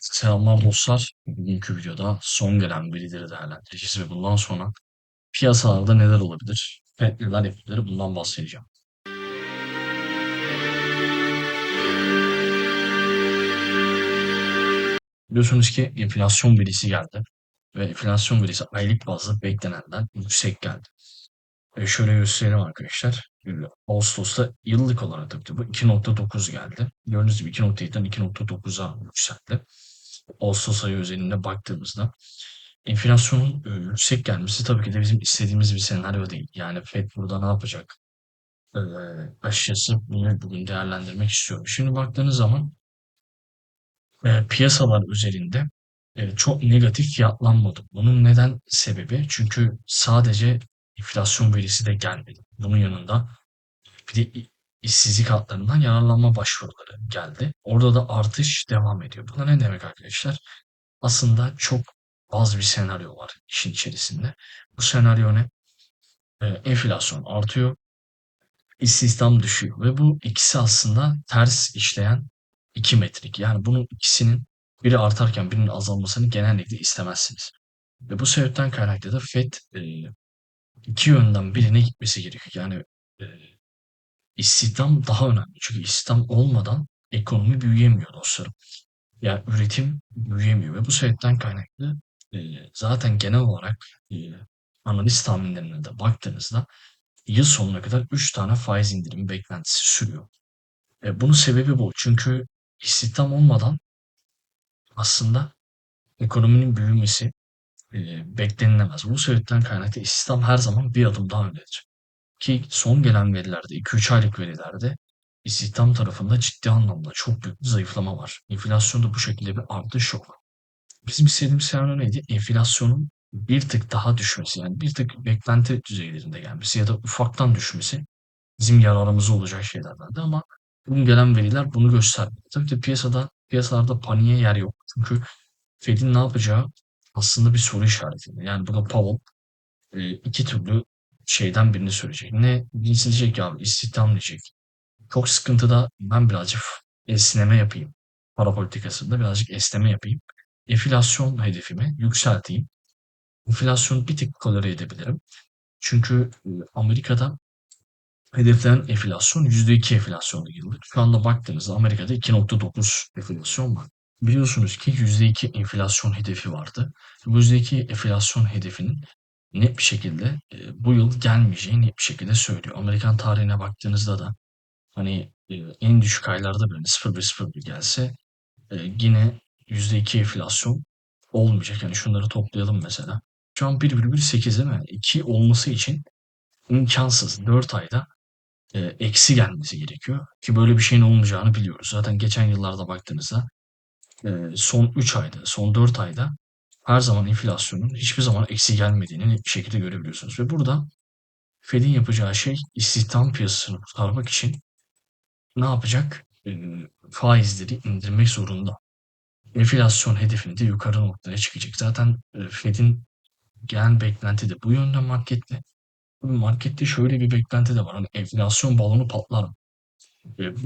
Selamlar dostlar. Bugünkü videoda son gelen verileri değerlendireceğiz ve bundan sonra piyasalarda neler olabilir, FED neler yapabilir bundan bahsedeceğim. Biliyorsunuz ki enflasyon verisi geldi ve enflasyon verisi aylık bazda beklenenden yüksek geldi. E şöyle göstereyim arkadaşlar. Ağustos'ta yıllık olarak tabii bu 2.9 geldi. Gördüğünüz gibi 2.7'den 2.9'a yükseldi. Ağustos ayı özelinde baktığımızda enflasyonun e, yüksek gelmesi tabii ki de bizim istediğimiz bir senaryo değil. Yani FED burada ne yapacak? E, açıkçası bunu bugün değerlendirmek istiyorum. Şimdi baktığınız zaman e, piyasalar üzerinde e, çok negatif fiyatlanmadı. Bunun neden sebebi? Çünkü sadece enflasyon verisi de gelmedi. Bunun yanında bir de işsizlik hatlarından yararlanma başvuruları geldi. Orada da artış devam ediyor. Bu da ne demek arkadaşlar? Aslında çok az bir senaryo var işin içerisinde. Bu senaryo ne? Ee, enflasyon artıyor, istihdam düşüyor ve bu ikisi aslında ters işleyen iki metrik. Yani bunun ikisinin biri artarken birinin azalmasını genellikle istemezsiniz. Ve bu sebepten kaynaklı da FED e, iki yönden birine gitmesi gerekiyor. Yani e, istihdam daha önemli. Çünkü istihdam olmadan ekonomi büyüyemiyor dostlarım. Yani üretim büyüyemiyor ve bu sebepten kaynaklı e, zaten genel olarak e, analiz tahminlerine de baktığınızda yıl sonuna kadar 3 tane faiz indirimi beklentisi sürüyor. E, bunun sebebi bu. Çünkü istihdam olmadan aslında ekonominin büyümesi e, beklenilemez. Bu sebepten kaynaklı istihdam her zaman bir adım daha öndedir. Ki son gelen verilerde, 2-3 aylık verilerde istihdam tarafında ciddi anlamda çok büyük bir zayıflama var. Enflasyonda bu şekilde bir artış yok. Bizim istediğimiz senaryo neydi? Enflasyonun bir tık daha düşmesi yani bir tık beklenti düzeylerinde gelmesi ya da ufaktan düşmesi bizim yararımıza olacak şeylerdendi ama bugün gelen veriler bunu göstermiyor. Tabii ki piyasada piyasalarda paniğe yer yok. Çünkü Fed'in ne yapacağı aslında bir soru işareti. Yani burada Powell e, iki türlü şeyden birini söyleyecek. Ne birisi diyecek ki abi istihdam diyecek. Çok sıkıntıda ben birazcık esneme yapayım. Para politikasında birazcık esneme yapayım. Enflasyon hedefimi yükselteyim. Enflasyonu bir tık tolere edebilirim. Çünkü e, Amerika'da hedeflenen enflasyon %2 enflasyonlu yıllık. Şu anda baktığınızda Amerika'da 2.9 enflasyon var. Biliyorsunuz ki %2 enflasyon hedefi vardı. Bu %2 enflasyon hedefinin net bir şekilde e, bu yıl gelmeyeceği net bir şekilde söylüyor. Amerikan tarihine baktığınızda da hani e, en düşük aylarda bile 0,1-0,1 gelse e, yine %2 enflasyon olmayacak. Yani şunları toplayalım mesela. Şu an 1,8 değil mi? 2 olması için imkansız. 4 ayda e, eksi gelmesi gerekiyor. Ki böyle bir şeyin olmayacağını biliyoruz. Zaten geçen yıllarda baktığınızda son 3 ayda, son 4 ayda her zaman enflasyonun hiçbir zaman eksi gelmediğini bir şekilde görebiliyorsunuz. Ve burada Fed'in yapacağı şey istihdam piyasasını kurtarmak için ne yapacak? E, faizleri indirmek zorunda. Enflasyon hedefini de yukarı noktaya çıkacak. Zaten e, Fed'in gelen beklenti de bu yönde markette. Markette şöyle bir beklenti de var. Hani enflasyon balonu patlar mı? E, bu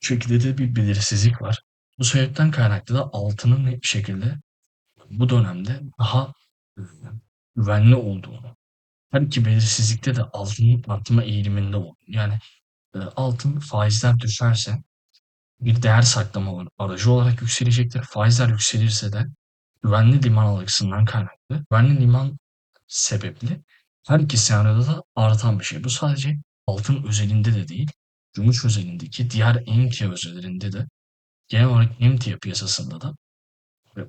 şekilde de bir belirsizlik var. Bu sebepten kaynaklı da altının net bir şekilde bu dönemde daha güvenli olduğunu, her iki belirsizlikte de altının artma eğiliminde olduğunu. Yani e, altın faizler düşerse bir değer saklama aracı olarak yükselecektir. Faizler yükselirse de güvenli liman algısından kaynaklı. Güvenli liman sebepli her iki senaryoda da artan bir şey. Bu sadece altın özelinde de değil, gümüş özelindeki diğer emtia özellerinde de genel olarak emtia piyasasında da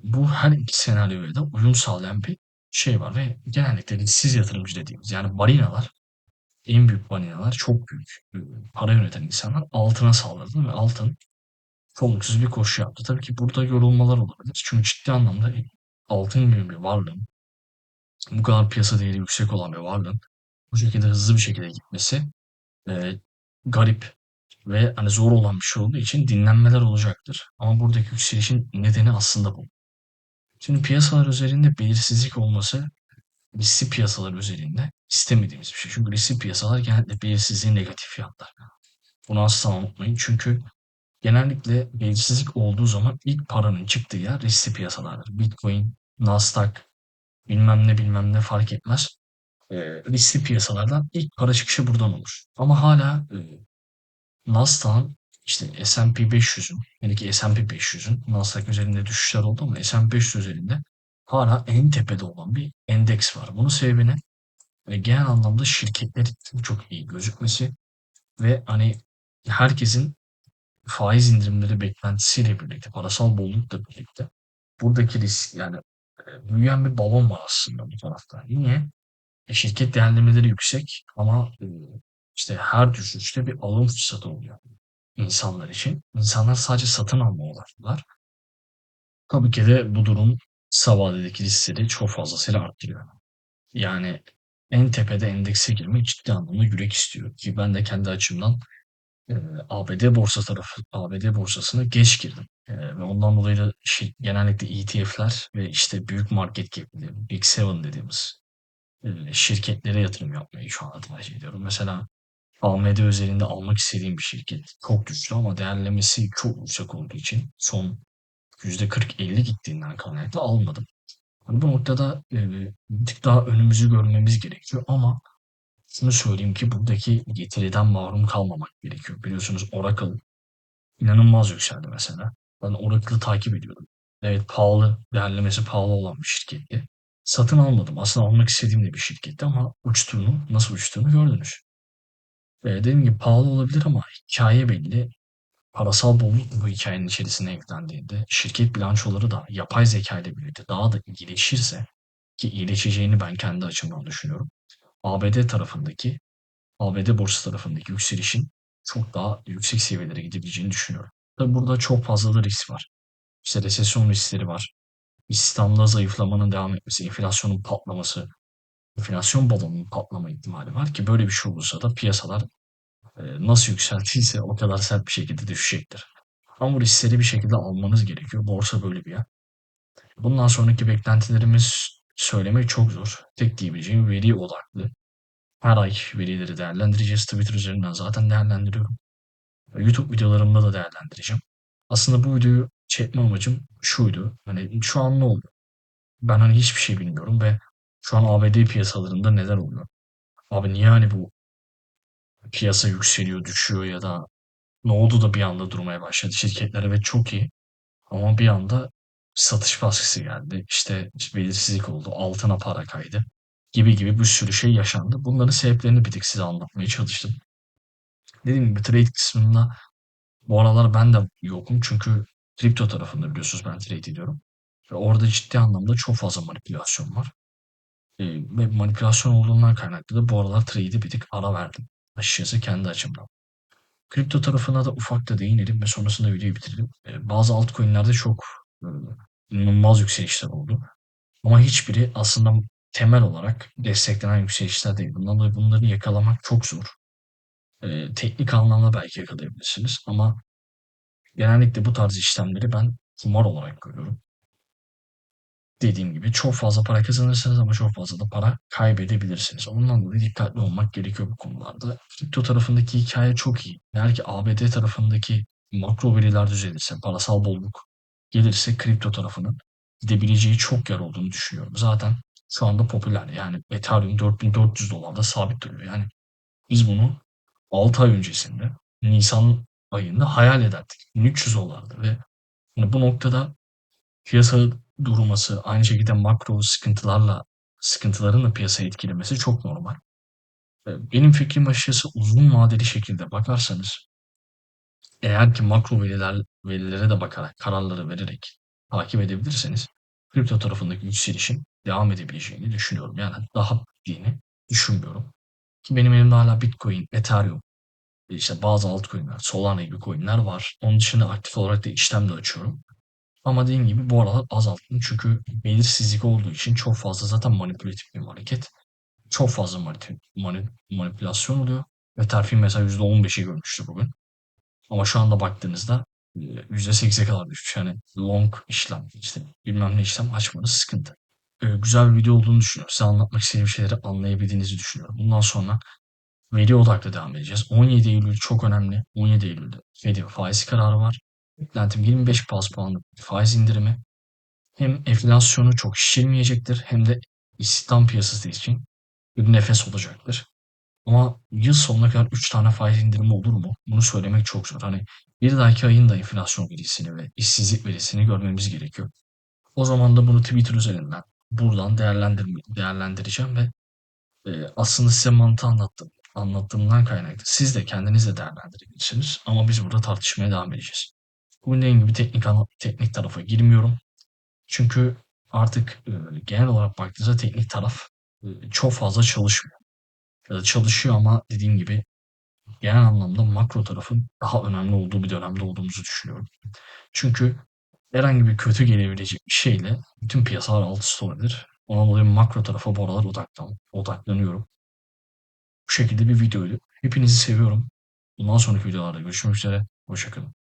bu her iki senaryoya da uyum sağlayan bir şey var ve genellikle risksiz yatırımcı dediğimiz yani balinalar en büyük balinalar çok büyük e, para yöneten insanlar altına saldırdı ve altın Soluksuz bir koşu yaptı. Tabii ki burada yorulmalar olabilir. Çünkü ciddi anlamda altın gibi bir varlığın, bu kadar piyasa değeri yüksek olan bir varlığın bu şekilde hızlı bir şekilde gitmesi e, garip ve hani zor olan bir şey olduğu için dinlenmeler olacaktır. Ama buradaki yükselişin nedeni aslında bu. Şimdi piyasalar üzerinde belirsizlik olması riskli piyasalar üzerinde istemediğimiz bir şey. Çünkü riskli piyasalar genellikle belirsizliği negatif fiyatlar. Bunu asla unutmayın. Çünkü genellikle belirsizlik olduğu zaman ilk paranın çıktığı yer riskli piyasalardır. Bitcoin, Nasdaq, bilmem ne bilmem ne fark etmez. Ee, riskli piyasalardan ilk para çıkışı buradan olur. Ama hala e, Nasdaq'ın işte S&P 500'ün, yani ki S&P 500'ün Nasdaq üzerinde düşüşler oldu ama S&P 500 üzerinde hala en tepede olan bir endeks var. Bunun sebebini e, genel anlamda şirketlerin çok iyi gözükmesi ve hani herkesin faiz indirimleri beklentisiyle birlikte, parasal bollukla birlikte buradaki risk yani e, büyüyen bir balon var aslında bu tarafta. Niye? E, şirket değerlemeleri yüksek ama e, işte her düşüşte bir alım fırsatı oluyor insanlar için. İnsanlar sadece satın alma odaklılar. Tabii ki de bu durum kısa vadedeki riskleri çok fazlasıyla arttırıyor. Yani en tepede endekse girmek ciddi anlamda yürek istiyor ki ben de kendi açımdan e, ABD borsa tarafı ABD borsasına geç girdim. E, ve ondan dolayı da şey, genellikle ETF'ler ve işte büyük market cap'li Big Seven dediğimiz e, şirketlere yatırım yapmayı şu anda tercih ediyorum. Mesela AMD özelinde almak istediğim bir şirket. Çok güçlü ama değerlemesi çok yüksek olduğu için son %40-50 gittiğinden kaynaklı almadım. Hani bu noktada e, bir tık daha önümüzü görmemiz gerekiyor ama şunu söyleyeyim ki buradaki getiriden mahrum kalmamak gerekiyor. Biliyorsunuz Oracle inanılmaz yükseldi mesela. Ben Oracle'ı takip ediyordum. Evet pahalı, değerlemesi pahalı olan bir şirketti. Satın almadım. Aslında almak istediğim de bir şirketti ama uçtuğunu, nasıl uçtuğunu gördünüz. Ve dediğim gibi pahalı olabilir ama hikaye belli. Parasal bolluk bu hikayenin içerisine eklendiğinde şirket bilançoları da yapay zeka ile birlikte daha da iyileşirse ki iyileşeceğini ben kendi açımdan düşünüyorum. ABD tarafındaki ABD borsası tarafındaki yükselişin çok daha yüksek seviyelere gidebileceğini düşünüyorum. Tabii burada çok fazla da risk var. İşte resesyon riskleri var. İstihdamda zayıflamanın devam etmesi, enflasyonun patlaması, enflasyon balonunun patlama ihtimali var ki böyle bir şey olursa da piyasalar e, nasıl yükseltiyse o kadar sert bir şekilde düşecektir. Ama bu riskleri bir şekilde almanız gerekiyor. Borsa böyle bir yer. Bundan sonraki beklentilerimiz söylemek çok zor. Tek diyebileceğim veri odaklı. Her ay verileri değerlendireceğiz. Twitter üzerinden zaten değerlendiriyorum. YouTube videolarımda da değerlendireceğim. Aslında bu videoyu çekme amacım şuydu. Hani şu an ne oldu? Ben hani hiçbir şey bilmiyorum ve şu an ABD piyasalarında neler oluyor? Abi niye hani bu piyasa yükseliyor, düşüyor ya da ne oldu da bir anda durmaya başladı? Şirketler evet çok iyi ama bir anda satış baskısı geldi. İşte belirsizlik oldu, altına para kaydı gibi gibi bir sürü şey yaşandı. Bunların sebeplerini bir tık size anlatmaya çalıştım. Dediğim gibi trade kısmında bu aralar ben de yokum çünkü kripto tarafında biliyorsunuz ben trade ediyorum. Ve orada ciddi anlamda çok fazla manipülasyon var. Ee, ve manipülasyon olduğundan kaynaklı da bu aralar trade'e bir tık ara verdim. Açıkçası kendi açımdan. Kripto tarafına da ufak da değinelim ve sonrasında videoyu bitirelim. Ee, bazı altcoin'lerde çok e, inanılmaz yükselişler oldu. Ama hiçbiri aslında temel olarak desteklenen yükselişler değil. Bundan dolayı bunları yakalamak çok zor. Ee, teknik anlamda belki yakalayabilirsiniz ama genellikle bu tarz işlemleri ben kumar olarak görüyorum. Dediğim gibi çok fazla para kazanırsınız ama çok fazla da para kaybedebilirsiniz. Ondan dolayı dikkatli olmak gerekiyor bu konularda. Kripto tarafındaki hikaye çok iyi. Eğer ki ABD tarafındaki makro veriler düzelirse, parasal bolluk gelirse kripto tarafının gidebileceği çok yer olduğunu düşünüyorum. Zaten şu anda popüler. Yani Ethereum 4400 dolarda sabit duruyor. Yani biz bunu 6 ay öncesinde Nisan ayında hayal ederdik. 1300 dolardı ve yani bu noktada piyasa durması, aynı şekilde makro sıkıntılarla sıkıntıların da piyasayı etkilemesi çok normal. Benim fikrim açıkçası uzun vadeli şekilde bakarsanız eğer ki makro veriler verilere de bakarak kararları vererek takip edebilirseniz kripto tarafındaki yükselişin devam edebileceğini düşünüyorum. Yani daha bittiğini düşünmüyorum. Ki benim elimde hala Bitcoin, Ethereum, işte bazı altcoin'ler, Solana gibi coin'ler var. Onun dışında aktif olarak da işlem de açıyorum. Ama dediğim gibi bu aralar azalttım çünkü belirsizlik olduğu için çok fazla zaten manipülatif bir hareket. Çok fazla manip manip manipülasyon oluyor ve terfi mesela %15'i görmüştü bugün. Ama şu anda baktığınızda %8'e kadar düşmüş. Yani long işlem, işte bilmem ne işlem açmanız sıkıntı. Ee, güzel bir video olduğunu düşünüyorum. Size anlatmak istediğim şeyleri anlayabildiğinizi düşünüyorum. Bundan sonra veri odaklı devam edeceğiz. 17 Eylül çok önemli. 17 Eylül'de Fed'in faiz kararı var. Beklentim 25 baz puanlık faiz indirimi. Hem enflasyonu çok şişirmeyecektir hem de istihdam piyasası için bir nefes olacaktır. Ama yıl sonuna kadar 3 tane faiz indirimi olur mu? Bunu söylemek çok zor. Hani bir dahaki ayın da enflasyon verisini ve işsizlik verisini görmemiz gerekiyor. O zaman da bunu Twitter üzerinden buradan değerlendir değerlendireceğim ve e, aslında size mantığı anlattım. Anlattığımdan kaynaklı. Siz de kendiniz de değerlendirebilirsiniz. Ama biz burada tartışmaya devam edeceğiz. Bugün dediğim gibi teknik, teknik tarafa girmiyorum. Çünkü artık e, genel olarak baktığınızda teknik taraf e, çok fazla çalışmıyor. Ya da çalışıyor ama dediğim gibi genel anlamda makro tarafın daha önemli olduğu bir dönemde olduğumuzu düşünüyorum. Çünkü herhangi bir kötü gelebilecek bir şeyle bütün piyasalar alt üst olabilir. Ona dolayı makro tarafa bu aralar odaklan, odaklanıyorum. Bu şekilde bir videoydu. Hepinizi seviyorum. Bundan sonraki videolarda görüşmek üzere. Hoşçakalın.